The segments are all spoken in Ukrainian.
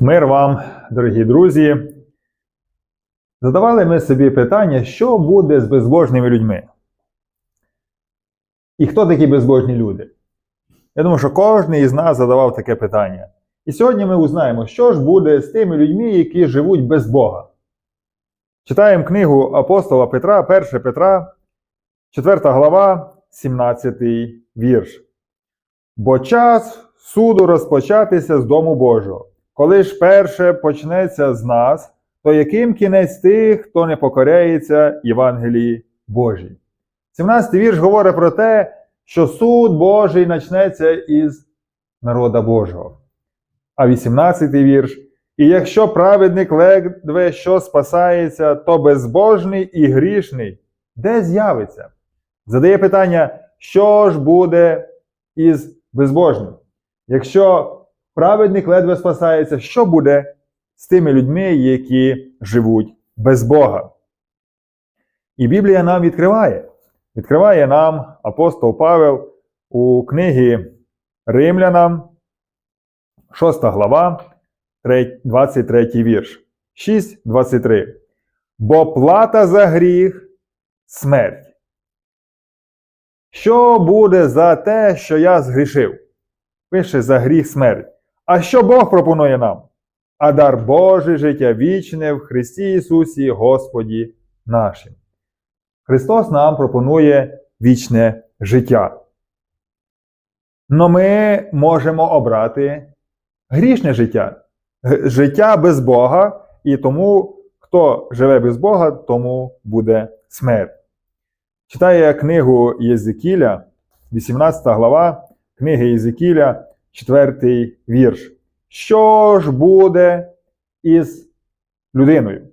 Мир вам, дорогі друзі. Задавали ми собі питання, що буде з безбожними людьми? І хто такі безбожні люди? Я думаю, що кожен із нас задавав таке питання. І сьогодні ми узнаємо, що ж буде з тими людьми, які живуть без Бога. Читаємо книгу апостола Петра, 1 Петра, 4 глава, 17 вірш. Бо час суду розпочатися з дому Божого. Коли ж перше почнеться з нас, то яким кінець тих, хто не покоряється Євангелії Божій? 17 вірш говорить про те, що суд Божий почнеться із народа Божого. А 18 вірш. І якщо праведник ледве що спасається, то безбожний і грішний де з'явиться? Задає питання, що ж буде із безбожним? Якщо праведник ледве спасається, що буде з тими людьми, які живуть без Бога? І Біблія нам відкриває. Відкриває нам апостол Павел у книгі Римлянам, 6 глава, 23 вірш. 6.23. Бо плата за гріх смерть. Що буде за те, що я згрішив? Пише за гріх смерть. А що Бог пропонує нам? А дар Божий життя вічне в Христі Ісусі Господі нашим. Христос нам пропонує вічне життя. Но ми можемо обрати грішне життя, життя без Бога, і тому, хто живе без Бога, тому буде смерть. Читає книгу Єзекіля, 18 глава, книги Єзекіля, 4 вірш. Що ж буде із людиною?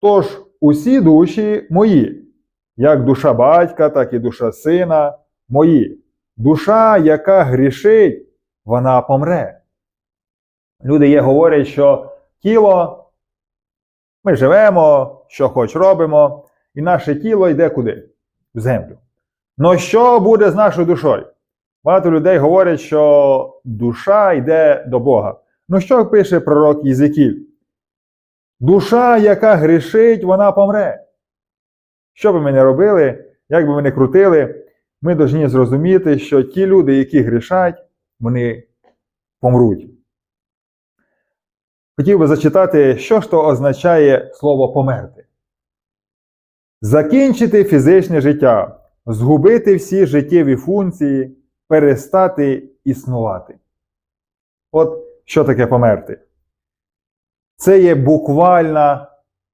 Тож усі душі мої, як душа батька, так і душа сина мої. Душа, яка грішить, вона помре. Люди є говорять, що тіло, ми живемо, що хоч робимо, і наше тіло йде куди? В землю. Но що буде з нашою душою? Багато людей говорять, що душа йде до Бога. Ну що пише пророк Єзекіль? Душа, яка грішить, вона помре. Що би ми не робили, як би ми не крутили, ми повинні зрозуміти, що ті люди, які грішать, вони помруть. Хотів би зачитати, що ж то означає слово померти. Закінчити фізичне життя, згубити всі життєві функції, перестати існувати. От що таке померти? Це є буквальне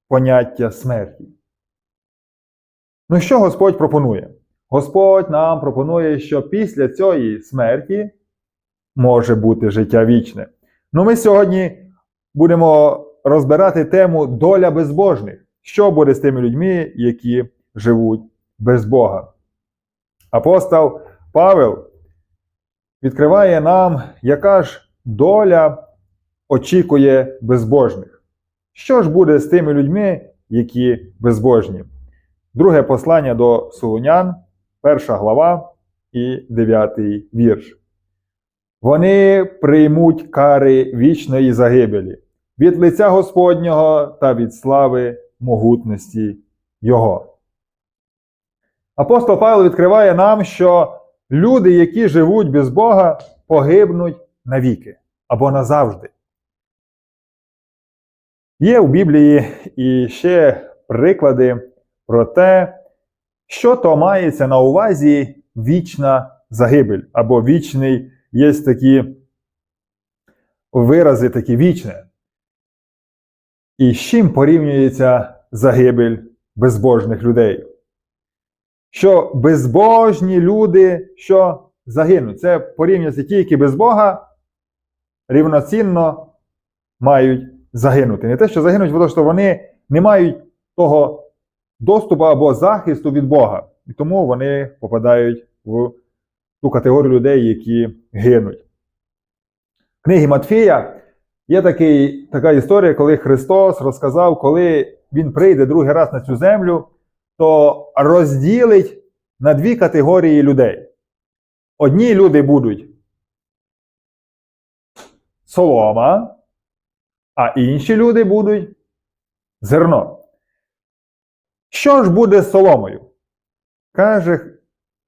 поняття смерті. Ну що Господь пропонує? Господь нам пропонує, що після цієї смерті може бути життя вічне. Ну ми сьогодні будемо розбирати тему доля безбожних. Що буде з тими людьми, які живуть без Бога? Апостол Павел відкриває нам, яка ж доля очікує безбожних. Що ж буде з тими людьми, які безбожні? Друге послання до Солунян, перша глава і дев'ятий вірш. Вони приймуть кари вічної загибелі від лиця Господнього та від слави могутності Його. Апостол Павло відкриває нам, що люди, які живуть без Бога, погибнуть навіки або назавжди. Є у Біблії і ще приклади про те, що то мається на увазі вічна загибель, або вічний, є такі вирази такі вічне. І з чим порівнюється загибель безбожних людей? Що безбожні люди, що загинуть. Це порівнюється ті, які без Бога рівноцінно мають загинути. Не те, що загинуть, тому що вони не мають того доступу або захисту від Бога. І тому вони попадають в ту категорію людей, які гинуть. В книгі Матфія є такий, така історія, коли Христос розказав, коли Він прийде другий раз на цю землю, то розділить на дві категорії людей. Одні люди будуть солома, а інші люди будуть зерно. Що ж буде з соломою? Каже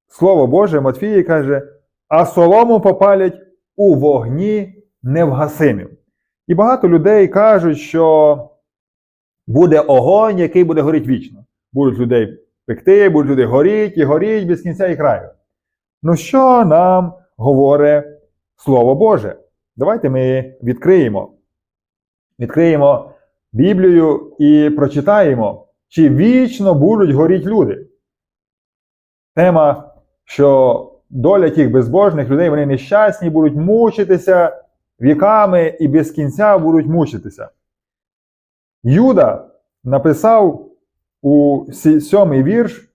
Слово Боже, Матфії каже, а солому попалять у вогні невгасимим. І багато людей кажуть, що буде огонь, який буде горіти вічно. Будуть людей пекти, будуть люди горіти і горіть без кінця і краю. Ну що нам говорить Слово Боже? Давайте ми відкриємо. Відкриємо Біблію і прочитаємо, чи вічно будуть горіти люди. Тема, що доля тих безбожних людей, вони нещасні, будуть мучитися віками і без кінця будуть мучитися. Юда написав у сьомий вірш,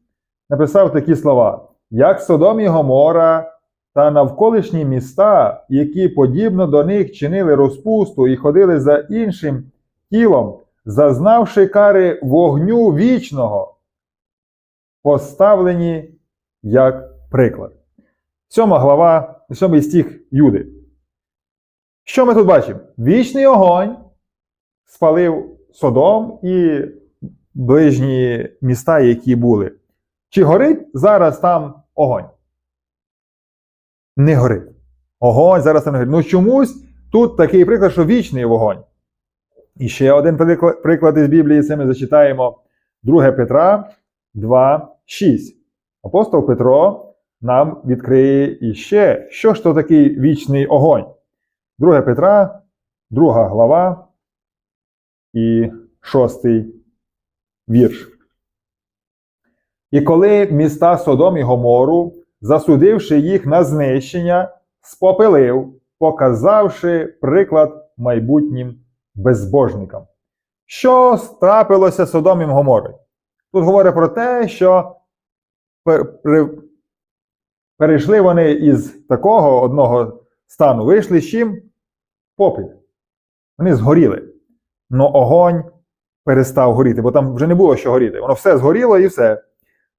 написав такі слова: як Содом і Гомора та навколишні міста, які подібно до них чинили розпусту і ходили за іншим тілом, зазнавши кари вогню вічного, поставлені як приклад. Сьома глава, сьомий стих Юди. Що ми тут бачимо? Вічний огонь спалив Содом і ближні міста, які були. Чи горить зараз там огонь? Не горить. Огонь зараз там не горить. Ну чомусь тут такий приклад, що вічний вогонь. І ще один приклад, із Біблії, це ми зачитаємо 2 Петра 2, 6. Апостол Петро нам відкриє іще, що ж то такий вічний огонь. 2 Петра, 2 глава і 6 вірш. І коли міста Содом і Гомору, засудивши їх на знищення, спопилив, показавши приклад майбутнім безбожникам. Що трапилося Содом і Гоморою? Тут говорить про те, що пер- при- перейшли вони із такого одного стану, вийшли з чим? Попіл. Вони згоріли. Но огонь перестав горіти, бо там вже не було що горіти. Воно все згоріло і все.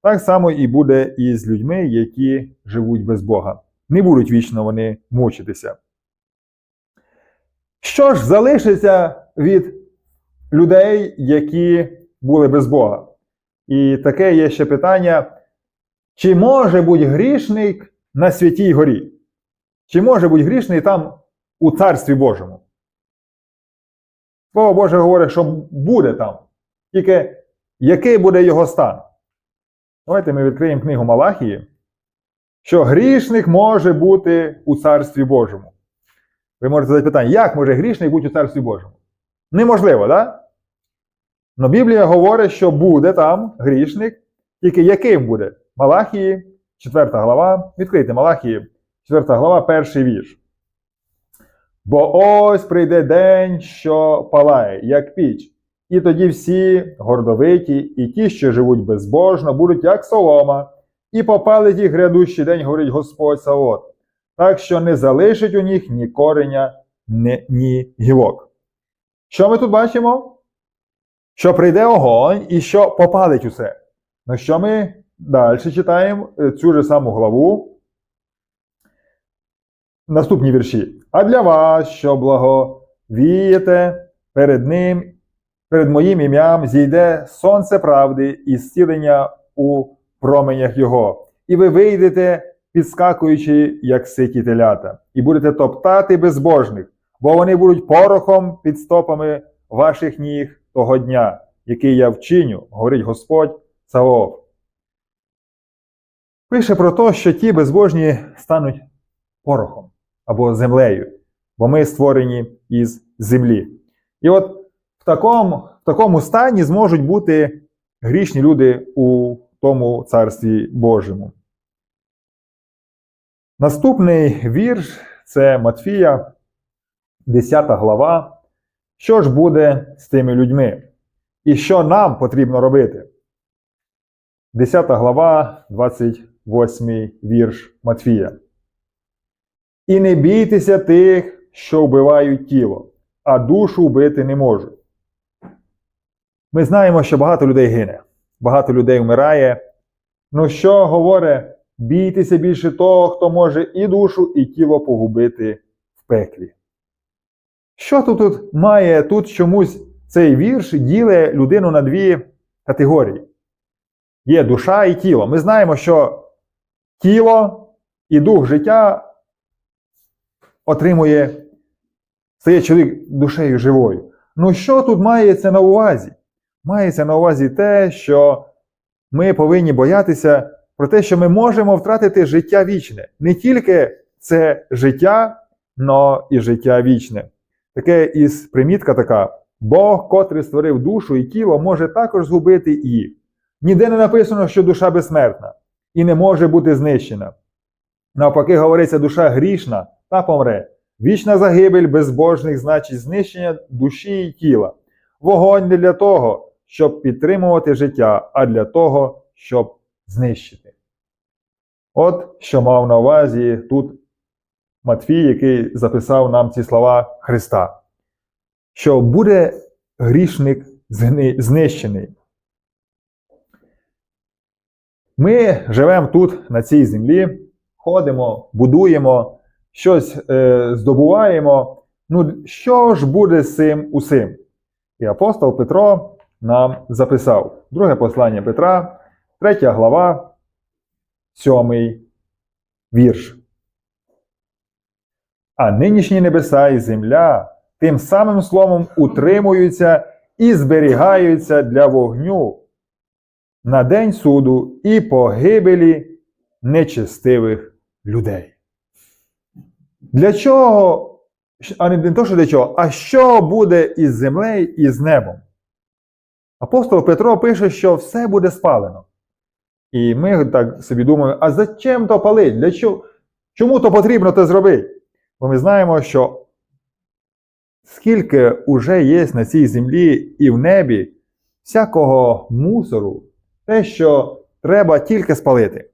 Так само і буде і з людьми, які живуть без Бога. Не будуть вічно вони мучитися. Що ж залишиться від людей, які були без Бога? І таке є ще питання: чи може бути грішник на святій горі? Чи може бути грішний там у Царстві Божому? Слово Боже говорить, що буде там. Тільки який буде його стан? Давайте ми відкриємо книгу Малахії, що грішник може бути у Царстві Божому. Ви можете задати питання, як може грішник бути у Царстві Божому? Неможливо? Да? Но Біблія говорить, що буде там грішник, тільки яким буде? Малахії, 4 глава. Відкрийте Малахії, 4 глава, перший вірш. Бо ось прийде день, що палає, як піч, і тоді всі гордовиті, і ті, що живуть безбожно, будуть як солома, і попалить їх грядущий день, говорить Господь Савот, так що не залишить у них ні кореня, ні, ні гілок. Що ми тут бачимо? Що прийде огонь і що попалить усе. Ну що ми далі читаємо е, цю ж саму главу. Наступні вірші. А для вас, що благовієте перед ним, перед моїм ім'ям зійде сонце правди і зцілення у променях його, і ви вийдете, підскакуючи, як ситі телята, і будете топтати безбожних, бо вони будуть порохом під стопами ваших ніг того дня, який я вчиню, говорить Господь Савов. Пише про те, що ті безбожні стануть порохом або землею, бо ми створені із землі. І от в такому, в такому стані зможуть бути грішні люди у тому Царстві Божому. Наступний вірш це Матфія, 10 глава. Що ж буде з тими людьми? І що нам потрібно робити? 10 глава, 28 вірш Матфія. І не бійтеся тих, що вбивають тіло, а душу вбити не можуть. Ми знаємо, що багато людей гине, багато людей вмирає. Ну що говорить, бійтеся більше того, хто може і душу, і тіло погубити в пеклі. Що тут, тут має тут чомусь цей вірш ділить людину на дві категорії? Є душа і тіло. Ми знаємо, що тіло і дух життя отримує, стає чоловік душею живою. Ну, що тут мається на увазі? Мається на увазі те, що ми повинні боятися про те, що ми можемо втратити життя вічне. Не тільки це життя, але і життя вічне. Таке із примітка така: Бог, котрий створив душу і тіло, може також згубити їх. Ніде не написано, що душа безсмертна і не може бути знищена. Навпаки, говориться, душа грішна та помре. Вічна загибель безбожних значить знищення душі і тіла. Вогонь не для того, щоб підтримувати життя, а для того, щоб знищити. От що мав на увазі тут Матфій, який записав нам ці слова Христа, що буде грішник знищений. Ми живемо тут, на цій землі, ходимо, будуємо, щось е, здобуваємо. Ну, що ж буде з цим усім? І апостол Петро нам записав друге послання Петра, третя глава, сьомий вірш. А нинішні небеса і земля тим самим словом утримуються і зберігаються для вогню на день суду і погибелі нечестивих людей. Для чого, а не то, що для чого, а що буде із землею і з небом? Апостол Петро пише, що все буде спалено. І ми так собі думаємо, а зачем то палить? Для чого? Чому то потрібно це зробити? Бо ми знаємо, що скільки уже є на цій землі і в небі всякого мусору, те, що треба тільки спалити.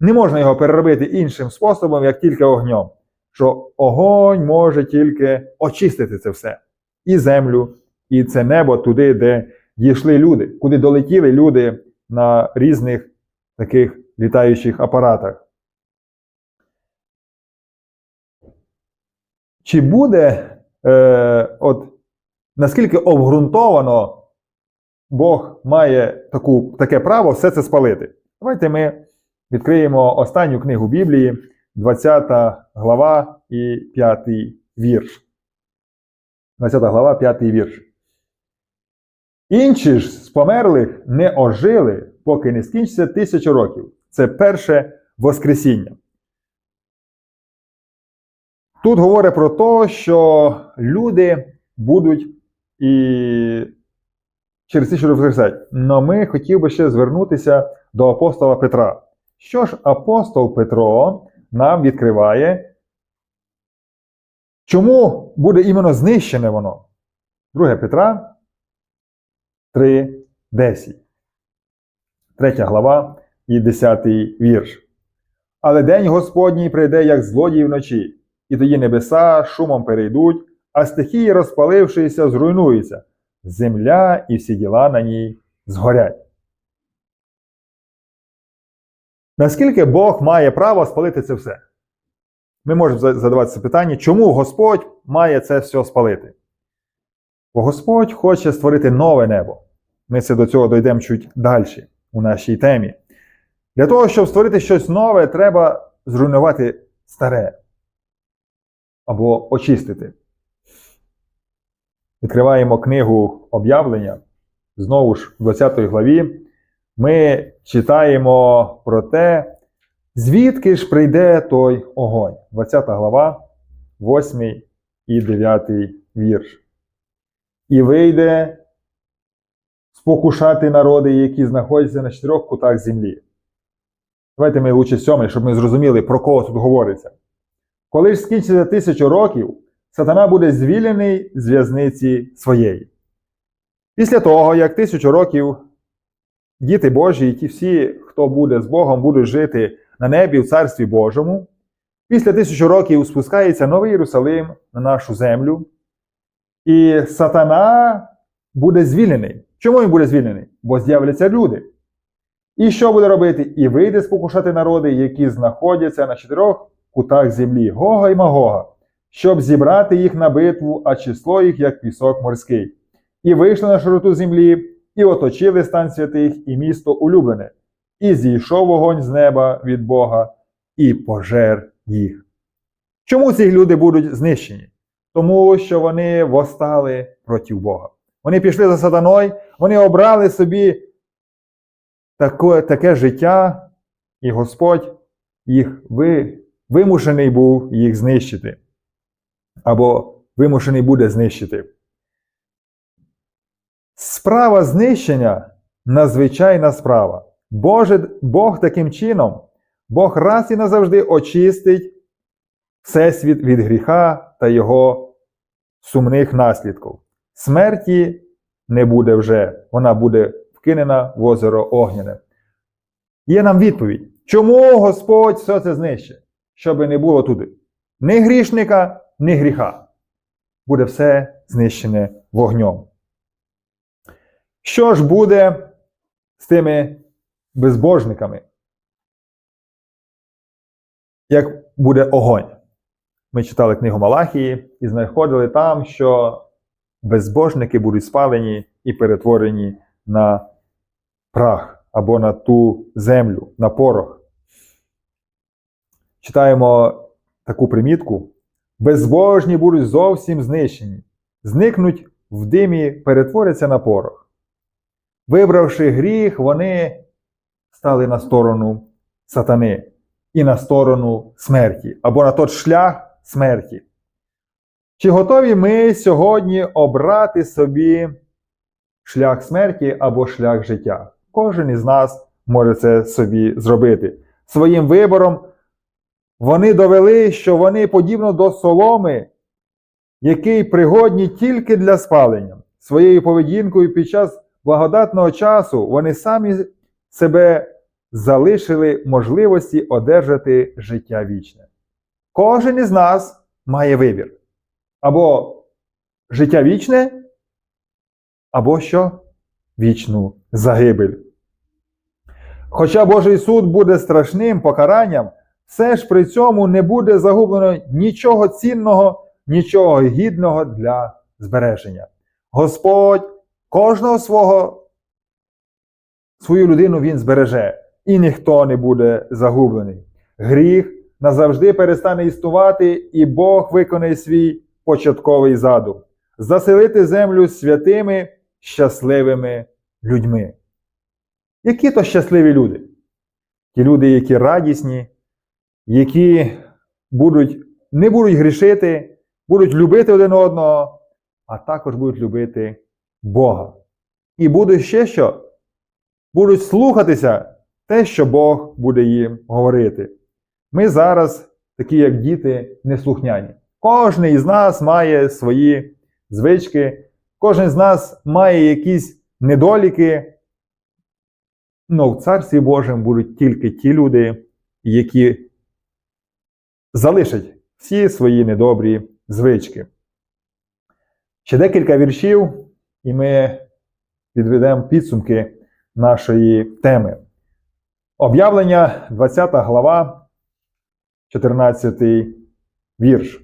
Не можна його переробити іншим способом, як тільки огнем. Що огонь може тільки очистити це все. І землю, і це небо туди, де дійшли люди, куди долетіли люди на різних таких літаючих апаратах. Чи буде, е, от наскільки обґрунтовано Бог має таку, таке право все це спалити? Давайте ми відкриємо останню книгу Біблії, 20 глава і 5 вірш. 20 глава, 5 вірш. Інші ж з померлих не ожили, поки не скінчиться тисячу років. Це перше Воскресіння. Тут говорить про те, що люди будуть і через тисячу років воскресать. Но ми хотів би ще звернутися до апостола Петра. Що ж апостол Петро нам відкриває? Чому буде іменно знищене воно? 2 Петра 3.10. Третя глава і 10 вірш. Але день Господній прийде, як злодій вночі, і тоді небеса шумом перейдуть, а стихії, розпалившися, зруйнуються, земля і всі діла на ній згорять. Наскільки Бог має право спалити це все? Ми можемо задаватися питання, чому Господь має це все спалити? Бо Господь хоче створити нове небо. Ми це до цього дійдемо чуть далі у нашій темі. Для того, щоб створити щось нове, треба зруйнувати старе або очистити. Відкриваємо книгу об'явлення. Знову ж, в 20 главі, ми читаємо про те, звідки ж прийде той огонь. 20 глава, 8 і 9 вірш. І вийде спокушати народи, які знаходяться на чотирьох кутах землі. Давайте ми лучше сьомий, щоб ми зрозуміли, про кого тут говориться. Коли ж скінчиться тисячу років, сатана буде звільнений з в'язниці своєї. Після того, як тисячу років діти Божі і ті всі, хто буде з Богом, будуть жити на небі в Царстві Божому, після тисячу років спускається новий Єрусалим на нашу землю, і сатана буде звільнений. Чому він буде звільнений? Бо з'являться люди. І що буде робити? І вийде спокушати народи, які знаходяться на чотирьох кутах землі Гога і Магога, щоб зібрати їх на битву, а число їх, як пісок морський. І вийшли на широту землі, і оточили стан святих і місто улюблене, і зійшов вогонь з неба від Бога, і пожер їх. Чому ці люди будуть знищені? Тому що вони восстали проти Бога. Вони пішли за сатаною, вони обрали собі таке, таке життя, і Господь їх ви, вимушений був їх знищити. Або вимушений буде знищити. Справа знищення надзвичайна справа. Боже, Бог таким чином, Бог раз і назавжди очистить Всесвіт від гріха та його сумних наслідків. Смерті не буде вже, вона буде вкинена в озеро Огняне. Є нам відповідь, чому Господь все це знищить, щоб не було туди ні грішника, ні гріха. Буде все знищене вогнем. Що ж буде з тими безбожниками? Як буде огонь? Ми читали книгу Малахії і знаходили там, що безбожники будуть спалені і перетворені на прах або на ту землю, на порох. Читаємо таку примітку: безбожні будуть зовсім знищені, зникнуть в димі, перетворяться на порох. Вибравши гріх, вони стали на сторону сатани і на сторону смерті, або на той шлях смерті. Чи готові ми сьогодні обрати собі шлях смерті або шлях життя? Кожен із нас може це собі зробити. Своїм вибором вони довели, що вони подібно до соломи, який пригодні тільки для спалення. Своєю поведінкою під час благодатного часу вони самі себе залишили можливості одержати життя вічне. Кожен із нас має вибір. Або життя вічне, або що? Вічну загибель. Хоча Божий суд буде страшним покаранням, все ж при цьому не буде загублено нічого цінного, нічого гідного для збереження. Господь кожного свого свою людину Він збереже, і ніхто не буде загублений. Гріх назавжди перестане існувати, і Бог виконає свій початковий задум заселити землю святими, щасливими людьми. Які то щасливі люди? Ті люди, які радісні, які будуть, не будуть грішити, будуть любити один одного, а також будуть любити Бога. І будуть ще що? Будуть слухатися те, що Бог буде їм говорити. Ми зараз, такі як діти, неслухняні. Кожен із нас має свої звички, кожен з нас має якісь недоліки. Ну, в Царстві Божому будуть тільки ті люди, які залишать всі свої недобрі звички. Ще декілька віршів, і ми підведемо підсумки нашої теми. Об'явлення 20 глава, 14 вірш.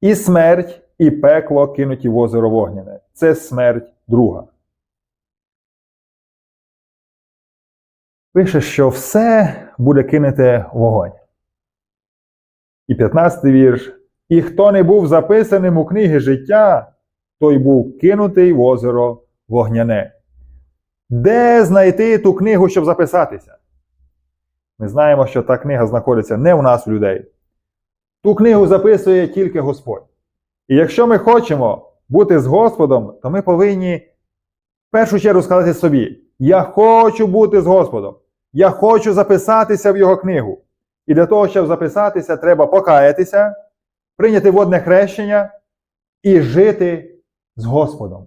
І смерть, і пекло кинуті в озеро вогняне. Це смерть друга. Пише, що все буде кинуте в вогонь. І 15 вірш. І хто не був записаним у книги життя, той був кинутий в озеро вогняне. Де знайти ту книгу, щоб записатися? Ми знаємо, що та книга знаходиться не у нас у людей. Ту книгу записує тільки Господь. І якщо ми хочемо бути з Господом, то ми повинні в першу чергу сказати собі: Я хочу бути з Господом. Я хочу записатися в Його книгу. І для того, щоб записатися, треба покаятися, прийняти водне хрещення і жити з Господом.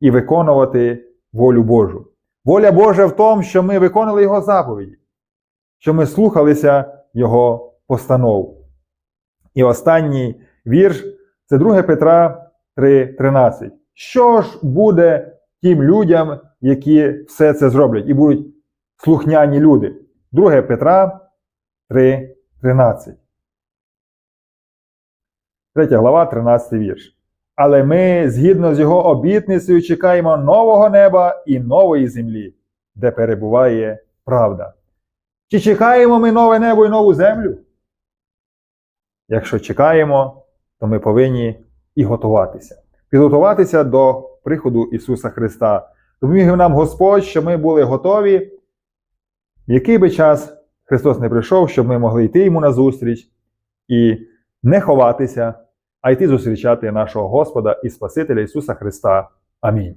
І виконувати волю Божу. Воля Божа в тому, що ми виконали Його заповіді, що ми слухалися Його постанов. І останній вірш це 2 Петра 3,13. Що ж буде тим людям, які все це зроблять, і будуть слухняні люди? 2 Петра 3,13. 3 глава, 13 вірш. Але ми, згідно з його обітницею, чекаємо нового неба і нової землі, де перебуває правда. Чи чекаємо ми нове небо і нову землю? Якщо чекаємо, то ми повинні і готуватися. Підготуватися до приходу Ісуса Христа. Допоміг нам Господь, щоб ми були готові, в який би час Христос не прийшов, щоб ми могли йти йому назустріч і не ховатися, а йти зустрічати нашого Господа і Спасителя Ісуса Христа. Амінь.